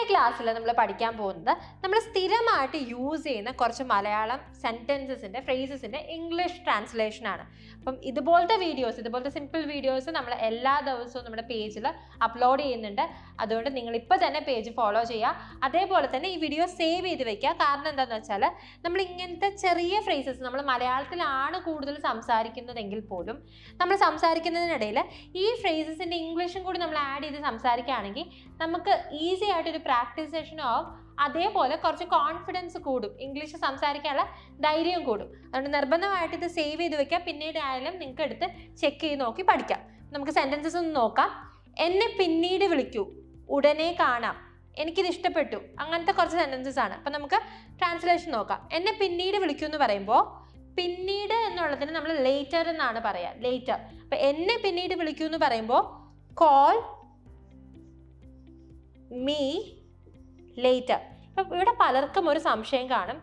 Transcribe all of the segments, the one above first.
ഇന്നത്തെ ക്ലാസ്സിൽ നമ്മൾ പഠിക്കാൻ പോകുന്നത് നമ്മൾ സ്ഥിരമായിട്ട് യൂസ് ചെയ്യുന്ന കുറച്ച് മലയാളം സെന്റൻസസിന്റെ ഫ്രേസസിന്റെ ഇംഗ്ലീഷ് ട്രാൻസ്ലേഷൻ ആണ്. അപ്പം ഇതുപോലത്തെ വീഡിയോസ് ഇതുപോലത്തെ സിമ്പിൾ വീഡിയോസ് നമ്മൾ എല്ലാ ദിവസവും നമ്മുടെ പേജിൽ അപ്ലോഡ് ചെയ്യുന്നുണ്ട്. അതുകൊണ്ട് നിങ്ങൾ ഇപ്പോൾ തന്നെ പേജ് ഫോളോ ചെയ്യുക. അതേപോലെ തന്നെ ഈ വീഡിയോ സേവ് ചെയ്ത് വെക്കുക. കാരണം എന്താണെന്ന് വെച്ചാൽ നമ്മൾ ഇങ്ങനത്തെ ചെറിയ ഫ്രേസസ് നമ്മൾ മലയാളത്തിലാണ് കൂടുതൽ സംസാരിക്കുന്നതെങ്കിൽ പോലും നമ്മൾ സംസാരിക്കുന്നതിനിടയിൽ ഈ ഫ്രേസസിന്റെ ഇംഗ്ലീഷും കൂടി നമ്മൾ ആഡ് ചെയ്ത് സംസാരിക്കുകയാണെങ്കിൽ നമുക്ക് ഈസി ആയിട്ടൊരു പ്രാക്ടീസ് സെഷനോ അതേപോലെ കുറച്ച് കോൺഫിഡൻസ് കൂടും. ഇംഗ്ലീഷ് സംസാരിക്കാനുള്ള ധൈര്യം കൂടും. അതുകൊണ്ട് നിർബന്ധമായിട്ട് ഇത് സേവ് ചെയ്ത് വെക്കാം. പിന്നീട് ആയാലും നിങ്ങൾക്ക് എടുത്ത് ചെക്ക് ചെയ്ത് നോക്കി പഠിക്കാം. നമുക്ക് സെന്റൻസസ് ഒന്ന് നോക്കാം. എന്നെ പിന്നീട് വിളിക്കൂ. ഉടനെ കാണാം. എനിക്കിത് ഇഷ്ടപ്പെട്ടു. അങ്ങനത്തെ കുറച്ച് സെന്റൻസസ് ആണ്. അപ്പം നമുക്ക് ട്രാൻസ്ലേഷൻ നോക്കാം. എന്നെ പിന്നീട് വിളിക്കൂ എന്ന് പറയുമ്പോൾ പിന്നീട് എന്നുള്ളതിന് നമ്മൾ ലേറ്റർ എന്നാണ് പറയുക ലേറ്റർ അപ്പം എന്നെ പിന്നീട് വിളിക്കൂ എന്ന് പറയുമ്പോൾ കോൾ മീ ലേറ്റർ ഇവിടെ പലർക്കും ഒരു സംശയം കാണും.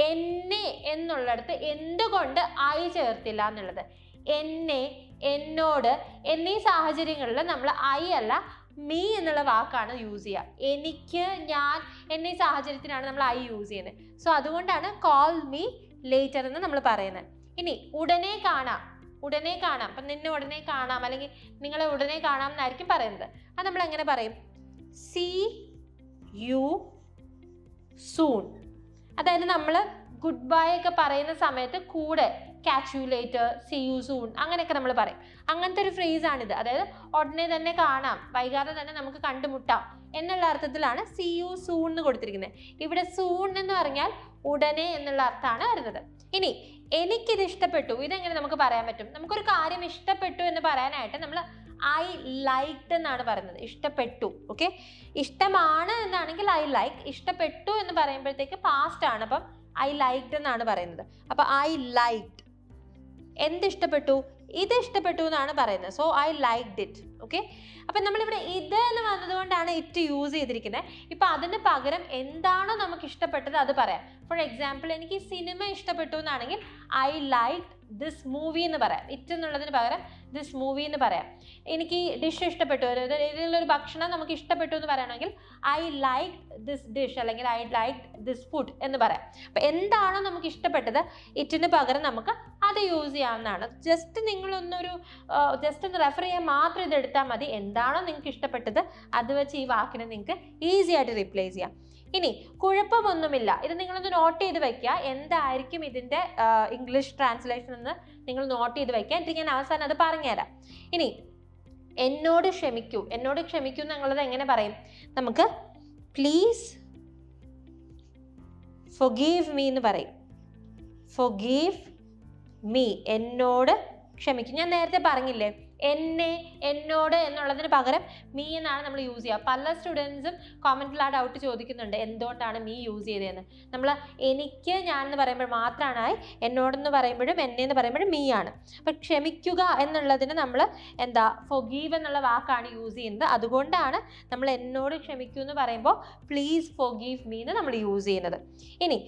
എന്നെ എന്നുള്ളിടത്ത് എന്തുകൊണ്ട് ഐ ചേർത്തില്ല എന്നുള്ളത്? എന്നെ എന്നോട് എന്നീ സാഹചര്യങ്ങളിൽ നമ്മൾ ഐ അല്ല മീ എന്നുള്ള വാക്കാണ് യൂസ് ചെയ്യുക. എനിക്ക് ഞാൻ എന്നീ സാഹചര്യത്തിനാണ് നമ്മൾ ഐ യൂസ് ചെയ്യുന്നത്. സോ അതുകൊണ്ടാണ് കോൾ മീ ലേറ്റർ എന്ന് നമ്മൾ പറയുന്നത്. ഇനി ഉടനെ കാണാം. ഉടനെ കാണാം. അപ്പം നിന്നെ ഉടനെ കാണാം. അല്ലെങ്കിൽ നിങ്ങളെ ഉടനെ കാണാം എന്നായിരിക്കും പറയുന്നത്. അത് നമ്മൾ എങ്ങനെ പറയും? See you soon. അതായത് നമ്മൾ ഗുഡ് ബൈ ഒക്കെ പറയുന്ന സമയത്ത് കൂടെ ക്യാച്ച് സി യു സൂൺ അങ്ങനെയൊക്കെ നമ്മൾ പറയും. അങ്ങനത്തെ ഒരു ഫ്രേസ് ആണിത്. അതായത് ഉടനെ തന്നെ കാണാം വൈകാതെ തന്നെ നമുക്ക് കണ്ടുമുട്ടാം എന്നുള്ള അർത്ഥത്തിലാണ് സി യു സൂൺ എന്ന് കൊടുത്തിരിക്കുന്നത് ഇവിടെ സൂൺ എന്ന് പറഞ്ഞാൽ ഉടനെ എന്നുള്ള അർത്ഥമാണ് വരുന്നത്. ഇനി എനിക്കിത് ഇഷ്ടപ്പെട്ടു ഇതെങ്ങനെ നമുക്ക് പറയാൻ പറ്റും? നമുക്കൊരു കാര്യം ഇഷ്ടപ്പെട്ടു എന്ന് പറയാനായിട്ട് നമ്മൾ ഐ ലൈക്ഡ് എന്നാണ് പറയുന്നത്. ഇഷ്ടപ്പെട്ടു. ഓക്കെ ഇഷ്ടമാണ് എന്നാണെങ്കിൽ ഐ ലൈക്ക് ഇഷ്ടപ്പെട്ടു എന്ന് പറയുമ്പോഴത്തേക്ക് പാസ്റ്റ് ആണ്. അപ്പം ഐ ലൈക്ഡ് എന്നാണ് പറയുന്നത്. അപ്പം ഐ ലൈക്ഡ് എന്ത് ഇഷ്ടപ്പെട്ടു? ഇത് ഇഷ്ടപ്പെട്ടു എന്നാണ് പറയുന്നത്. So I like it okay അപ്പം നമ്മളിവിടെ ഇത് എന്ന് വന്നതുകൊണ്ടാണ് ഇറ്റ് യൂസ് ചെയ്തിരിക്കുന്നത്. ഇപ്പം അതിന് പകരം എന്താണോ നമുക്ക് ഇഷ്ടപ്പെട്ടത് അത് പറയാം. ഫോർ എക്സാമ്പിൾ എനിക്ക് സിനിമ ഇഷ്ടപ്പെട്ടു എന്നാണെങ്കിൽ ഐ ലൈക്ക് ദിസ് മൂവി എന്ന് പറയാം. ഇറ്റ് എന്നുള്ളതിന് പകരം ദിസ് മൂവി എന്ന് പറയാം. എനിക്ക് ഡിഷ് ഇഷ്ടപ്പെട്ടു. ഏതെങ്കിലും ഒരു ഭക്ഷണം നമുക്ക് ഇഷ്ടപ്പെട്ടു എന്ന് പറയണമെങ്കിൽ ഐ ലൈക്ക് ദിസ് ഡിഷ് അല്ലെങ്കിൽ ഐ ലൈക്ക് ദിസ് ഫുഡ് എന്ന് പറയാം. അപ്പം എന്താണോ നമുക്ക് ഇഷ്ടപ്പെട്ടത് ഇറ്റിന് പകരം നമുക്ക് അത് യൂസ് ചെയ്യാവുന്നതാണ്. ജസ്റ്റ് നിങ്ങളൊന്നൊരു ജസ്റ്റ് ഒന്ന് റെഫർ ചെയ്യാൻ മാത്രം ഇത് എടുത്താൽ മതി. എന്താണോ നിങ്ങൾക്ക് ഇഷ്ടപ്പെട്ടത് അത് വെച്ച് ഈ വാക്കിനെ നിങ്ങൾക്ക് ഈസി ആയിട്ട് റീപ്ലേസ് ചെയ്യാം. ഇനി കുഴപ്പമൊന്നുമില്ല. ഇത് നിങ്ങളൊന്ന് നോട്ട് ചെയ്ത് വെക്കുക എന്തായിരിക്കും ഇതിന്റെ ഇംഗ്ലീഷ് ട്രാൻസ്ലേഷൻ എന്ന് നിങ്ങൾ നോട്ട് ചെയ്ത് വെക്കുക എന്നിട്ട് ഞാൻ അവസാനം അത് പറഞ്ഞുതരാം. ഇനി എന്നോട് ക്ഷമിക്കൂ. എന്നോട് ക്ഷമിക്കൂ എന്നുള്ളത് എങ്ങനെ പറയും? നമുക്ക് പ്ലീസ് ഫൊഗീവ് മീ എന്ന് പറയും. ഫൊഗീവ് മീ എന്നോട് ക്ഷമിക്കും. ഞാൻ നേരത്തെ പറഞ്ഞില്ലേ എന്നെ എന്നോട് എന്നുള്ളതിന് പകരം മീ എന്നാണ് നമ്മൾ യൂസ് ചെയ്യുക. പല സ്റ്റുഡൻസും കോമന്റിൽ ആ ഡൗട്ട് ചോദിക്കുന്നുണ്ട്. എന്തുകൊണ്ടാണ് മീ യൂസ് ചെയ്തതെന്ന്. നമ്മൾ എനിക്ക് ഞാൻ എന്ന് പറയുമ്പോൾ മാത്രമാണ് എന്നോടെന്ന് പറയുമ്പോഴും എന്നെ എന്ന് പറയുമ്പോഴും മീ ആണ്. അപ്പം ക്ഷമിക്കുക എന്നുള്ളതിന് നമ്മൾ എന്താ ഫൊഗീവ് എന്നുള്ള വാക്കാണ് യൂസ് ചെയ്യുന്നത്. അതുകൊണ്ടാണ് നമ്മൾ എന്നോട് ക്ഷമിക്കൂ എന്ന് പറയുമ്പോൾ പ്ലീസ് ഫൊഗീവ് മീ എന്ന് നമ്മൾ യൂസ് ചെയ്യുന്നത്. ഇനി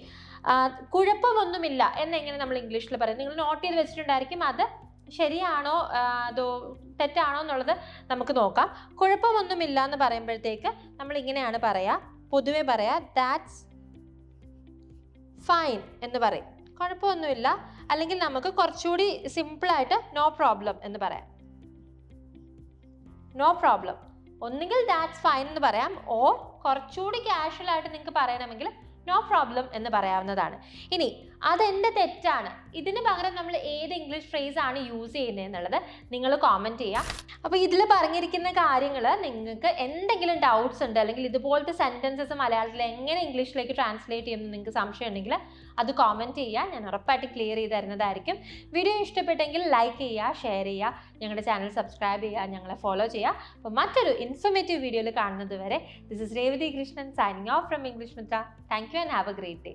കുഴപ്പമൊന്നുമില്ല എന്നെങ്ങനെ നമ്മൾ ഇംഗ്ലീഷിൽ പറയും. നിങ്ങൾ നോട്ട് ചെയ്ത് വെച്ചിട്ടുണ്ടായിരിക്കും അത് ശരിയാണോ അതോ തെറ്റാണോ എന്നുള്ളത് നമുക്ക് നോക്കാം. കുഴപ്പമൊന്നുമില്ല എന്ന് പറയുമ്പോഴത്തേക്ക് നമ്മൾ ഇങ്ങനെയാണ് പറയാ. പൊതുവെ പറയാ ദാറ്റ്സ് ഫൈൻ എന്ന് പറയും. കുഴപ്പമൊന്നുമില്ല. അല്ലെങ്കിൽ നമുക്ക് കുറച്ചുകൂടി സിമ്പിളായിട്ട് നോ പ്രോബ്ലം എന്ന് പറയാം. നോ പ്രോബ്ലം ഒന്നുകിൽ ദാറ്റ്സ് ഫൈൻ എന്ന് പറയാം. ഓർ കുറച്ചുകൂടി കാഷ്വൽ ആയിട്ട് നിങ്ങൾക്ക് പറയണമെങ്കിൽ നോ പ്രോബ്ലം എന്ന് പറയാവുന്നതാണ്. ഇനി അതെന്റെ തെറ്റാണ്? ഇതിന് പകരം നമ്മൾ ഏത് ഇംഗ്ലീഷ് ഫ്രേസ് ആണ് യൂസ് ചെയ്യുന്നത് എന്നുള്ളത് നിങ്ങൾ കോമന്റ് ചെയ്യാം. അപ്പോൾ ഇതിൽ പറഞ്ഞിരിക്കുന്ന കാര്യങ്ങൾ നിങ്ങൾക്ക് എന്തെങ്കിലും ഡൗട്ട്സ് ഉണ്ട് അല്ലെങ്കിൽ ഇതുപോലത്തെ സെന്റൻസസ് മലയാളത്തിൽ എങ്ങനെ ഇംഗ്ലീഷിലേക്ക് ട്രാൻസ്ലേറ്റ് ചെയ്യുമെന്ന് നിങ്ങൾക്ക് സംശയം ഉണ്ടെങ്കിൽ അത് കോമന്റ് ചെയ്യുക ഞാൻ ഉറപ്പായിട്ട് ക്ലിയർ ചെയ്ത് തരുന്നതായിരിക്കും. വീഡിയോ ഇഷ്ടപ്പെട്ടെങ്കിൽ ലൈക്ക് ചെയ്യുക ഷെയർ ചെയ്യുക ഞങ്ങളുടെ ചാനൽ സബ്സ്ക്രൈബ് ചെയ്യുക ഞങ്ങളെ ഫോളോ ചെയ്യുക അപ്പോൾ മറ്റൊരു ഇൻഫോർമേറ്റീവ് വീഡിയോയിൽ കാണുന്നത് വരെ this is Revathi Krishnan signing off from English Mitra thank you and have a great day